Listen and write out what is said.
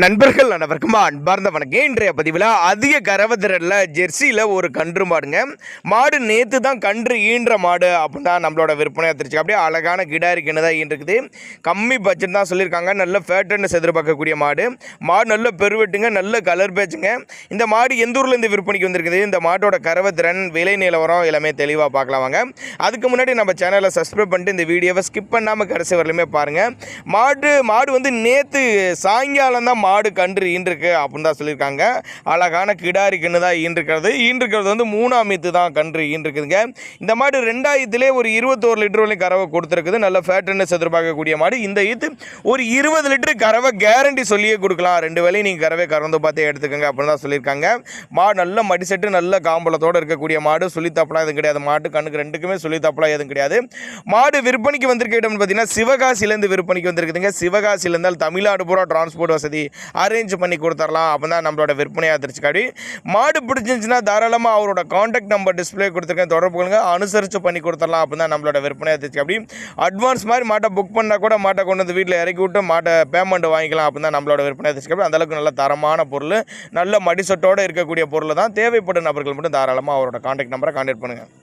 நண்பர்கள் அனைவருக்கும் அன்பார்ந்த வணக்கம். இன்றைய பதிவில் அதிக கரவதிரலில் ஜெர்சியில் ஒரு கன்று மாடுங்க. மாடு நேற்று தான் கன்று ஈன்ற மாடு அப்படின்னா நம்மளோட விற்பனையாக தெரிச்சு அப்படியே அழகான கிடாரி கிணதாக தான் ஈன்றிருக்குது கம்மி பட்ஜெட் தான் சொல்லியிருக்காங்க. நல்ல ஃபேட்டுன்னு எதிர்பார்க்கக்கூடிய மாடு. மாடு நல்ல பெருவெட்டுங்க நல்ல கலர் பேச்சுங்க. இந்த மாடு எந்த ஊர்லேருந்து விற்பனைக்கு வந்திருக்குது? இந்த மாட்டோட கரவத்திறன் விலை நிலவரம் எல்லாமே தெளிவாக பார்க்கலாம் வாங்க. அதுக்கு முன்னாடி நம்ம சேனலை சப்ஸ்கிரைப் பண்ணிட்டு இந்த வீடியோவை ஸ்கிப் பண்ணாமல் கடைசி வரலுமே பாருங்கள் மாடு மாடு வந்து நேற்று சாயங்காலம் தான் மாடு கன்று ஈன்றிருக்கு அப்படின்னு தான் சொல்லியிருக்காங்க. அழகான கிடாரி கன்று தான் ஈன்றிருக்கிறது ஈன்றிருக்கிறது வந்து மூணாம் மீத்து தான் கன்று ஈன்றிருக்குதுங்க இந்த மாடு ரெண்டாயிரத்துலேயே ஒரு இருபத்தோரு லிட்டர் வரையும் கறவை கொடுத்துருக்குது. நல்ல ஃபேட்டுன்னு எதிர்பார்க்கக்கூடிய மாடு. இந்த ஈத்து ஒரு இருபது லிட்டர் கறவை கேரண்டி சொல்லியே கொடுக்கலாம். ரெண்டு வேலையும் நீங்கள் கறவை கறந்து பார்த்து எடுத்துக்கோங்க அப்படின்னு தான் சொல்லியிருக்காங்க. மாடு நல்ல மடிசெட்டு நல்ல காம்பளத்தோடு இருக்கக்கூடிய மாடு. சொல்லித்தாப்பலாம் எதுவும் கிடையாது. மாட்டு கண்ணுக்கு ரெண்டுக்குமே சொல்லித்தாப்பலாம் எதுவும் கிடையாது. மாடு விற்பனைக்கு வந்திருக்க இடம்னு பார்த்தீங்கன்னா சிவகாசிலேருந்து விற்பனைக்கு வந்திருக்குதுங்க. சிவகாசியில் இருந்தால் தமிழ்நாடு பூரா டிரான்ஸ்போர்ட் வசதி அரேஞ்ச் பண்ணி கொடுத்துடலாம் அப்போ தான் நம்மளோட விற்பனையாக திருச்சிக்காடி மாடு பிடிச்சிருந்துச்சுன்னா தாராளமாக அவரோட காண்டாக்ட் நம்பர் டிஸ்ப்ளே கொடுத்துருக்கேன். தொடர்பு கொள்ளுங்க. அனுசரித்து பண்ணி கொடுத்துடலாம் அப்போ தான் நம்மளோட விற்பனையாக திருச்சி அட்வான்ஸ் மாதிரி மாட்டை புக் பண்ணால் கூட மாட்டை கொண்டு வந்து வீட்டில் இறக்கி விட்டு மாட்டை பேமெண்ட் வாங்கிக்கலாம். அப்போ தான் நம்மளோட விற்பனையாக திருச்சி அந்தளவுக்கு நல்ல தரமான பொருள். நல்ல மடிசட்டோடு இருக்கக்கூடிய பொருள் தான். தேவைப்படும் நபர்கள் மட்டும் தாராளமாக அவரோட காண்டாக்ட் நம்பரை காண்டாக்ட் பண்ணுங்கள்